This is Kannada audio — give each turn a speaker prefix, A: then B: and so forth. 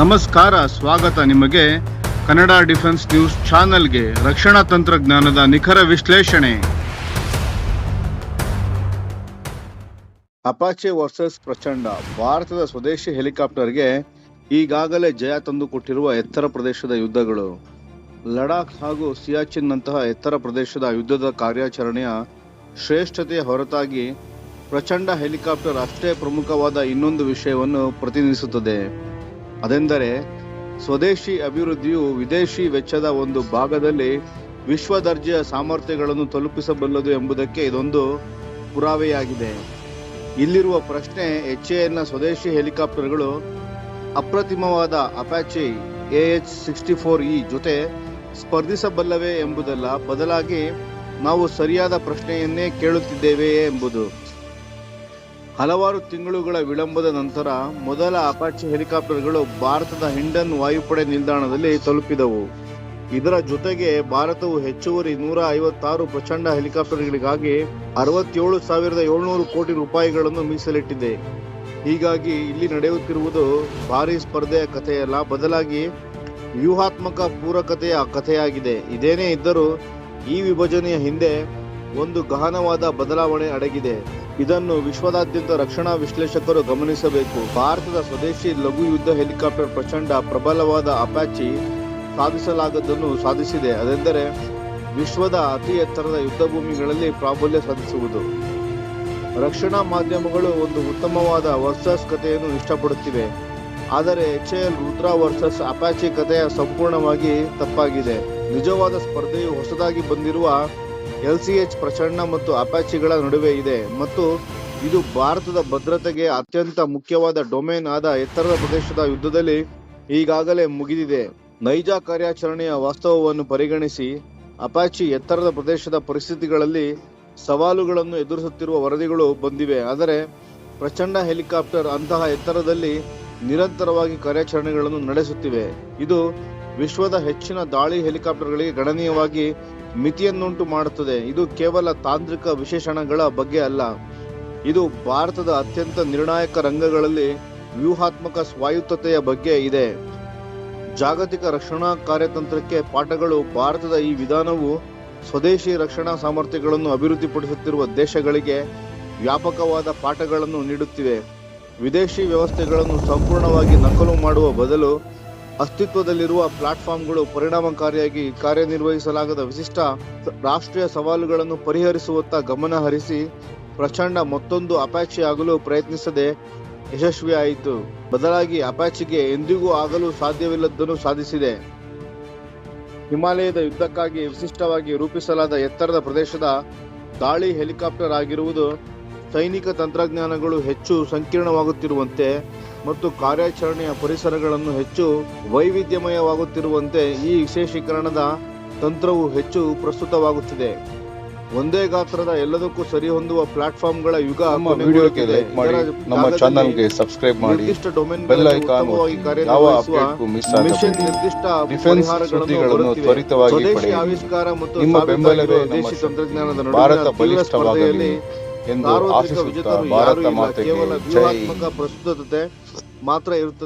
A: ನಮಸ್ಕಾರ, ಸ್ವಾಗತ ನಿಮಗೆ ಕನ್ನಡ ಡಿಫೆನ್ಸ್ ನ್ಯೂಸ್ ಚಾನೆಲ್ಗೆ ರಕ್ಷಣಾ ತಂತ್ರಜ್ಞಾನದ ನಿಖರ ವಿಶ್ಲೇಷಣೆ. ಅಪಾಚೆ ವರ್ಸಸ್ ಪ್ರಚಂಡ, ಭಾರತದ ಸ್ವದೇಶಿ ಹೆಲಿಕಾಪ್ಟರ್ಗೆ ಈಗಾಗಲೇ ಜಯ ತಂದುಕೊಟ್ಟಿರುವ ಎತ್ತರ ಪ್ರದೇಶದ ಯುದ್ಧಗಳು. ಲಡಾಖ್ ಹಾಗೂ ಸಿಯಾಚಿನ್ನಂತಹ ಎತ್ತರ ಪ್ರದೇಶದ ಯುದ್ಧದ ಕಾರ್ಯಾಚರಣೆಯ ಶ್ರೇಷ್ಠತೆಯ ಹೊರತಾಗಿ ಪ್ರಚಂಡ ಹೆಲಿಕಾಪ್ಟರ್ ಅಷ್ಟೇ ಪ್ರಮುಖವಾದ ಇನ್ನೊಂದು ವಿಷಯವನ್ನು ಪ್ರತಿನಿಧಿಸುತ್ತದೆ. ಅದೆಂದರೆ ಸ್ವದೇಶಿ ಅಭಿವೃದ್ಧಿಯು ವಿದೇಶಿ ವೆಚ್ಚದ ಒಂದು ಭಾಗದಲ್ಲಿ ವಿಶ್ವ ದರ್ಜೆಯ ಸಾಮರ್ಥ್ಯಗಳನ್ನು ತಲುಪಿಸಬಲ್ಲದು ಎಂಬುದಕ್ಕೆ ಇದೊಂದು ಪುರಾವೆಯಾಗಿದೆ. ಇಲ್ಲಿರುವ ಪ್ರಶ್ನೆ ಎಚ್ ಎನ್ನ ಸ್ವದೇಶಿ ಹೆಲಿಕಾಪ್ಟರ್ಗಳು ಅಪ್ರತಿಮವಾದ Apache A H sixty four E ಜೊತೆ ಸ್ಪರ್ಧಿಸಬಲ್ಲವೇ ಎಂಬುದಲ್ಲ ಬದಲಾಗಿ ನಾವು ಸರಿಯಾದ ಪ್ರಶ್ನೆಯನ್ನೇ ಕೇಳುತ್ತಿದ್ದೇವೆಯೇ ಎಂಬುದು ಹಲವಾರು ತಿಂಗಳುಗಳ ವಿಳಂಬದ ನಂತರ ಮೊದಲ ಅಪಾಚಿ ಹೆಲಿಕಾಪ್ಟರ್ಗಳು ಭಾರತದ ಹಿಂಡನ್ ವಾಯುಪಡೆ ನಿಲ್ದಾಣದಲ್ಲಿ ತಲುಪಿದವು. ಇದರ ಜೊತೆಗೆ ಭಾರತವು ಹೆಚ್ಚುವರಿ ನೂರ ಐವತ್ತಾರು ಪ್ರಚಂಡ ಹೆಲಿಕಾಪ್ಟರ್ಗಳಿಗಾಗಿ ಅರವತ್ತೇಳು ಸಾವಿರದ ಏಳ್ನೂರು ಕೋಟಿ ರೂಪಾಯಿಗಳನ್ನು ಮೀಸಲಿಟ್ಟಿದೆ. ಹೀಗಾಗಿ ಇಲ್ಲಿ ನಡೆಯುತ್ತಿರುವುದು ಭಾರಿ ಸ್ಪರ್ಧೆಯ ಕಥೆಯಲ್ಲ, ಬದಲಾಗಿ ವ್ಯೂಹಾತ್ಮಕ ಪೂರಕತೆಯ ಕಥೆಯಾಗಿದೆ. ಇದೇನೇ ಇದ್ದರೂ ಈ ವಿಭಜನೆಯ ಹಿಂದೆ ಒಂದು ಗಹನವಾದ ಬದಲಾವಣೆ ಅಡಗಿದೆ. ಇದನ್ನು ವಿಶ್ವದಾದ್ಯಂತ ರಕ್ಷಣಾ ವಿಶ್ಲೇಷಕರು ಗಮನಿಸಬೇಕು. ಭಾರತದ ಸ್ವದೇಶಿ ಲಘು ಯುದ್ಧ ಹೆಲಿಕಾಪ್ಟರ್ ಪ್ರಚಂಡ ಪ್ರಬಲವಾದ ಅಪಾಚಿ ಸಾಧಿಸಲಾಗದನ್ನು ಸಾಧಿಸಿದೆ. ಅದೆಂದರೆ ವಿಶ್ವದ ಅತಿ ಎತ್ತರದ ಯುದ್ಧ ಭೂಮಿಗಳಲ್ಲಿ ಪ್ರಾಬಲ್ಯ ಸಾಧಿಸುವುದು. ರಕ್ಷಣಾ ಮಾಧ್ಯಮಗಳು ಒಂದು ಉತ್ತಮವಾದ ವರ್ಸಸ್ ಕಥೆಯನ್ನು ಇಷ್ಟಪಡುತ್ತಿವೆ. ಆದರೆ H L Rudra versus Apache ಕಥೆಯ ಸಂಪೂರ್ಣವಾಗಿ ತಪ್ಪಾಗಿದೆ. ನಿಜವಾದ ಸ್ಪರ್ಧೆಯು ಹೊಸದಾಗಿ ಬಂದಿರುವ ಎಲ್ಸಿಎಚ್ ಪ್ರಚಂಡ ಮತ್ತು ಅಪಾಚಿಗಳ ನಡುವೆ ಇದೆ. ಮತ್ತು ಇದು ಭಾರತದ ಭದ್ರತೆಗೆ ಅತ್ಯಂತ ಮುಖ್ಯವಾದ ಡೊಮೇನ್ ಆದ ಎತ್ತರದ ಪ್ರದೇಶದ ಯುದ್ಧದಲ್ಲಿ ಈಗಾಗಲೇ ಮುಗಿದಿದೆ. ನೈಜ ಕಾರ್ಯಾಚರಣೆಯ ವಾಸ್ತವವನ್ನು ಪರಿಗಣಿಸಿ ಅಪಾಚಿ ಎತ್ತರದ ಪ್ರದೇಶದ ಪರಿಸ್ಥಿತಿಗಳಲ್ಲಿ ಸವಾಲುಗಳನ್ನು ಎದುರಿಸುತ್ತಿರುವ ವರದಿಗಳು ಬಂದಿವೆ. ಆದರೆ ಪ್ರಚಂಡ ಹೆಲಿಕಾಪ್ಟರ್ ಅಂತಹ ಎತ್ತರದಲ್ಲಿ ನಿರಂತರವಾಗಿ ಕಾರ್ಯಾಚರಣೆಗಳನ್ನು ನಡೆಸುತ್ತಿವೆ. ಇದು ವಿಶ್ವದ ಹೆಚ್ಚಿನ ದಾಳಿ ಹೆಲಿಕಾಪ್ಟರ್ಗಳಿಗೆ ಗಣನೀಯವಾಗಿ ಮಿತಿಯನ್ನುಂಟು ಮಾಡುತ್ತದೆ. ಇದು ಕೇವಲ ತಾಂತ್ರಿಕ ವಿಶೇಷಣಗಳ ಬಗ್ಗೆ ಅಲ್ಲ. ಇದು ಭಾರತದ ಅತ್ಯಂತ ನಿರ್ಣಾಯಕ ರಂಗಗಳಲ್ಲಿ ವ್ಯೂಹಾತ್ಮಕ ಸ್ವಾಯತ್ತತೆಯ ಬಗ್ಗೆ ಇದೆ. ಜಾಗತಿಕ ರಕ್ಷಣಾ ಕಾರ್ಯತಂತ್ರಕ್ಕೆ ಪಾಠಗಳು ಭಾರತದ ಈ ವಿಧಾನವು ಸ್ವದೇಶಿ ರಕ್ಷಣಾ ಸಾಮರ್ಥ್ಯಗಳನ್ನು ಅಭಿವೃದ್ಧಿಪಡಿಸುತ್ತಿರುವ ದೇಶಗಳಿಗೆ ವ್ಯಾಪಕವಾದ ಪಾಠಗಳನ್ನು ನೀಡುತ್ತಿವೆ. ವಿದೇಶಿ ವ್ಯವಸ್ಥೆಗಳನ್ನು ಸಂಪೂರ್ಣವಾಗಿ ನಕಲು ಮಾಡುವ ಬದಲು ಅಸ್ತಿತ್ವದಲ್ಲಿರುವ ಪ್ಲಾಟ್ಫಾರ್ಮ್ಗಳು ಪರಿಣಾಮಕಾರಿಯಾಗಿ ಕಾರ್ಯನಿರ್ವಹಿಸಲಾಗದ ವಿಶಿಷ್ಟ ರಾಷ್ಟ್ರೀಯ ಸವಾಲುಗಳನ್ನು ಪರಿಹರಿಸುವತ್ತ ಗಮನ ಹರಿಸಿ ಪ್ರಚಂಡ ಮತ್ತೊಂದು ಅಪಾಚಿಯಾಗಲು ಪ್ರಯತ್ನಿಸದೆ ಯಶಸ್ವಿಯಾಯಿತು. ಬದಲಾಗಿ ಅಪಾಚಿಗೆ ಎಂದಿಗೂ ಆಗಲು ಸಾಧ್ಯವಿಲ್ಲದನ್ನು ಸಾಧಿಸಿದೆ. ಹಿಮಾಲಯದ ಯುದ್ಧಕ್ಕಾಗಿ ವಿಶಿಷ್ಟವಾಗಿ ರೂಪಿಸಲಾದ ಎತ್ತರದ ಪ್ರದೇಶದ ದಾಳಿ ಹೆಲಿಕಾಪ್ಟರ್ ಆಗಿರುವುದು ಸೈನಿಕ ತಂತ್ರಜ್ಞಾನಗಳು ಹೆಚ್ಚು ಸಂಕೀರ್ಣವಾಗುತ್ತಿರುವಂತೆ ಮತ್ತು ಕಾರ್ಯಾಚರಣೆಯ ಪರಿಸರಗಳನ್ನು ಹೆಚ್ಚು ವೈವಿಧ್ಯಮಯವಾಗುತ್ತಿರುವಂತೆ ಈ ವಿಶೇಷೀಕರಣದ ತಂತ್ರವು ಹೆಚ್ಚು ಪ್ರಸ್ತುತವಾಗುತ್ತಿದೆ. ಒಂದೇ ಗಾತ್ರದ ಎಲ್ಲದಕ್ಕೂ ಸರಿಹೊಂದುವ ಪ್ಲಾಟ್ಫಾರ್ಮ್ಗಳ ಯುಗ
B: ಸಬ್ಸ್ಕ್ರೈಬ್ ಮಾಡಿ
A: ನಿರ್ದಿಷ್ಟ ಡೊಮೇನ್ ಮಿಷನ್ ಪರಿಹಾರಗಳನ್ನು
B: ತ್ವರಿತವಾಗಿ.
A: ಆವಿಷ್ಕಾರ ಮತ್ತು ತಂತ್ರಜ್ಞಾನದ
B: ನಡುವೆ
A: ನಡುವಿನ ಸ್ಪರ್ಧೆಯಲ್ಲಿ
B: ಎಂದು ಆಶಿಸುತ್ತಾ ಭಾರತ ಮಾತೆಗೆ
A: ಕೇವಲ
B: ಜೈ.
A: ಪ್ರಸ್ತುತತೆ ಮಾತ್ರ ಇರುತ್ತದೆ.